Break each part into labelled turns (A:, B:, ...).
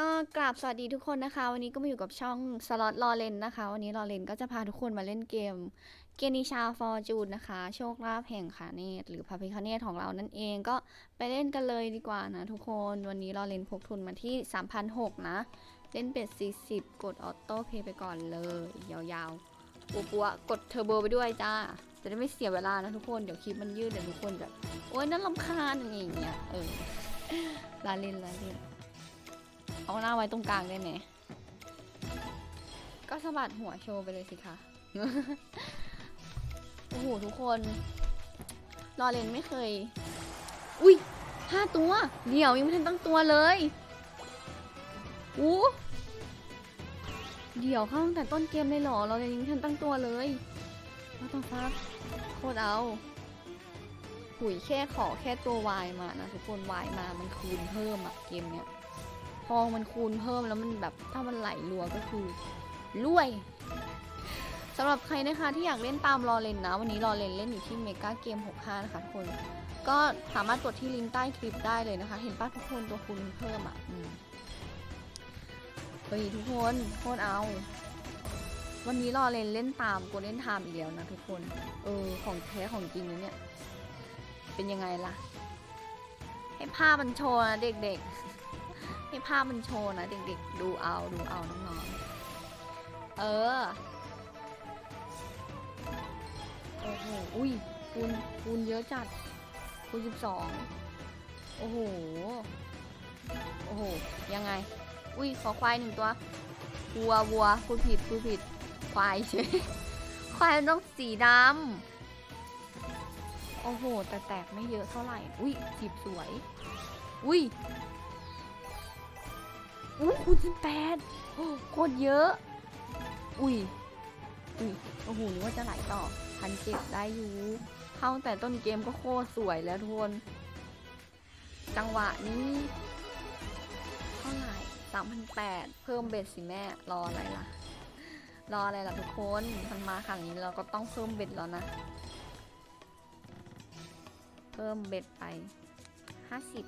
A: ก็กราบสวัสดีทุกคนนะคะ วันนี้ก็มาอยู่กับช่องสล็อตลอเลนนะคะ วันนี้ลอเลนก็จะพาทุกคนมาเล่นเกม เกนิชาฟอร์จูนนะคะ โชคลาภแห่งคาเนตหรือพระพิคเนตของเรานั่นเองก็ไปเล่นกันเลยดีกว่านะทุกคนวันนี้ลอเลนพกทุนมาที่3,600นะ เล่นเป็ด 40 กดออโต้เพย์ไปก่อนเลย ยาวๆปัวๆกดเทอร์โบไปด้วยจ้าจะได้ไม่เสียเวลานะทุกคนเดี๋ยวคลิปมันยืดเดี๋ยวทุกคนแบบโอ๊ยนั่นลำคาญอย่างเงี้ยเออลาเล่นลาเล่น เอาหน้าไว้ตรงกลางได้ไหม ก็สะบัดหัวโชว์ไปเลยสิคะ โอ้โหทุกคน รอเลนไม่เคย อุ้ยห้าตัว เดี๋ยวยังไม่ทันตั้งตัวเลยอู้เดี๋ยวเข้าตั้งแต่ต้นเกมเลยเหรอรอเลนยังไม่ทันตั้งตัวเลยว่าต้องฟักโคตรเอาหุยแค่ขอแค่ตัววายมานะทุกคนวายมามันคูณเพิ่มอะเกมเนี้ย องมันคูณเพิ่มแล้วมันแบบถ้ามันไหลรัวก็คือรวยสำหรับใครนะคะที่อยากเล่นตามรอเลนนะ วันนี้รอเลนเล่นอยู่ที่เมกาเกม 65 นะคะทุกคน ก็สามารถกดที่ลิงก์ใต้คลิปได้เลยนะคะ เห็นป้าทุกคนตัวคูณเพิ่มอะเฮ้ยทุกคนโคตรเอา วันนี้รอเลนเล่นตามกูเล่นไทม์อีกแล้วนะทุกคน เออของแท้ของจริงเนี่ย เป็นยังไงล่ะ ให้ภาพมันโชว์นะเด็กๆ ให้ภาพมันโชว์นะ เด็กๆ ดูเอาดูเอาน้องๆ เออ โอ้โห อุ้ยคูณคูณเยอะจัดคูณสิบสองโอ้โห โอ้โห ยังไง อุ้ย ขอควายหนึ่งตัว วัววัวพูดผิดพูดผิด ควายเฉยควายต้องสีดำ โอ้โห แต่แตกไม่เยอะเท่าไหร่ อุ้ยจีบสวย อุ้ย อุ้ยคูณสิบแปดโคตรเยอะ อุ้ย อุ้ย โอ้โหนึกว่าจะไหลต่อพันเจ็ดได้อยู่เข้าแต่ต้นเกมก็โคตรสวยแล้วทุกคน จังหวะนี้เท่าไหร่สามพันแปดเพิ่มเบ็ดสิแม่ รออะไรล่ะ รออะไรล่ะทุกคนมันมาขังนี้เราก็ต้องเพิ่มเบ็ดแล้วนะ เพิ่มเบ็ดไปห้าสิบ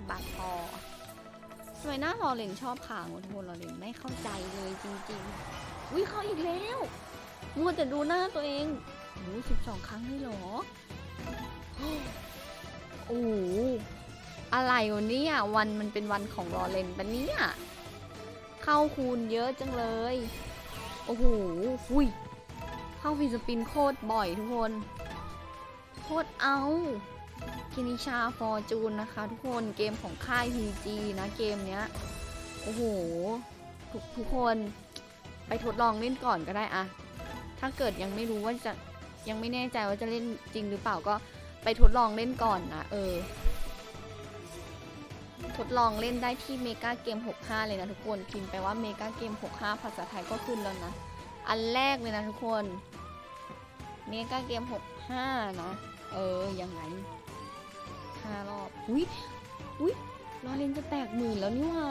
A: 50บาทพอ ทำไมหน้ารอเลนชอบขางวะทุกคนรอเลนไม่เข้าใจเลยจริงๆอุ้ยเข้าอีกแล้วมัวแต่ดูหน้าตัวเองโอ้สิบสองครั้งเลยเหรอ โอ้โหอะไรวะเนี่ยวันมันเป็นวันของรอเลนปะเนี่ย เข้าคูณเยอะจังเลย โอ้โหหุยเข้าฟีสปินโคตรบ่อยทุกคน โคตรเอาินิชาฟอร์จูนนะคะ ทุกคนเกมของค่าย PG นะเกมเนี้ยโอ้โหทุกทุกคนไปทดลองเล่นก่อนก็ได้อะถ้าเกิดยังไม่รู้ว่าจะยังไม่แน่ใจว่าจะเล่นจริงหรือเปล่าก็ไปทดลองเล่นก่อนนะเออ ทดลองเล่นได้ที่เมกาเกม 65 เลยนะทุกคนพิมพ์ไปว่าเมกาเกม 65 ภาษาไทยก็ขึ้นแล้วนะ อันแรกเลยนะทุกคนเมกาเกม 65 นะ เออยังไง ห้ารอบ อุ้ยอุ้ยรอเลนจะแตกหมื่นแล้วนี่หว่า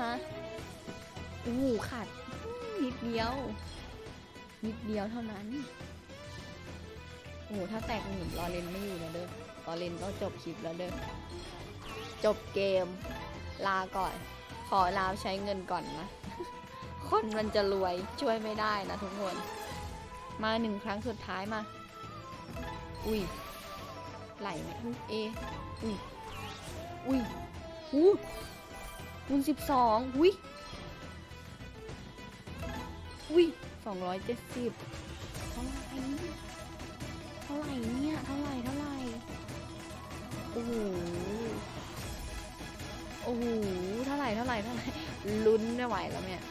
A: โอ้โหขาดนิดเดียว นิดเดียวเท่านั้น โอ้โหถ้าแตกหมื่นรอเลนไม่อยู่แล้วเด้อรอเลนก็จบคลิปแล้วเด้อ จบเกม ลาก่อน ขอลาใช้เงินก่อนนะ คนมันจะรวยช่วยไม่ได้นะทุกคน มาหนึ่งครั้งสุดท้ายมา อุ้ยไหลไหมเอ อุ้ย อุ้ยหูคูณสิบสองอุ้ยอุ้ยสองร้อยเจ็ดสิบเท่าไหร่เท่าไหร่เนี่ย เท่าไหร่ เท่าไหร่ โอ้โห โอ้โห เท่าไหร่ เท่าไหร่ เท่าไหร่ ลุ้นไม่ไหวแล้วเนี่ย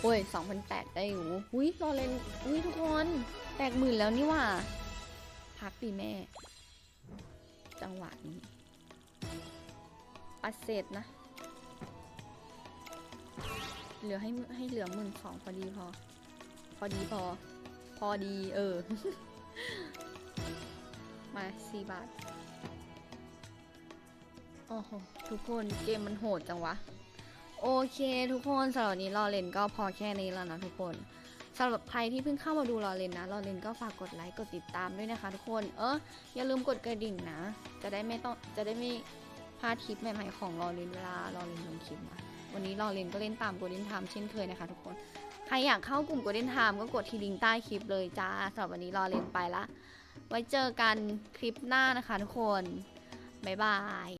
A: โอ้ยสองพันแปดได้อยู่อุ้ยรอเล่นอุ้ยทุกคน แตกหมื่นแล้วนี่ว่า พักดีแม่ จังหวะนี้ ปัดเศษนะ เหลือให้ให้เหลือหมื่นสองพอดีพอ พอดีพอ พอดีเออ มาสี่บาท โอ้โห ทุกคนเกมมันโหดจังวะ โอเคทุกคนสำหรับนี้รอเล่นก็พอแค่นี้แล้วนะทุกคนสำหรับใครที่เพิ่งเข้ามาดูรอเลนนะรอเลนก็ฝากกดไลค์กดติดตามด้วยนะคะทุกคน เอออย่าลืมกดกระดิ่งนะ จะได้ไม่ต้องจะได้ไม่ พลาดคลิปใหม่ๆของรอเลนเวลารอเลนลงคลิปนะวันนี้รอเลนก็เล่นตามโกลเด้นไทม์เช่นเคยนะคะทุกคน ใครอยากเข้ากลุ่มโกลเด้นไทม์ก็กดที่ลิงก์ใต้คลิปเลยจ้าสำหรับวันนี้รอเลนไปละ ไว้เจอกันคลิปหน้านะคะทุกคน บ๊ายบาย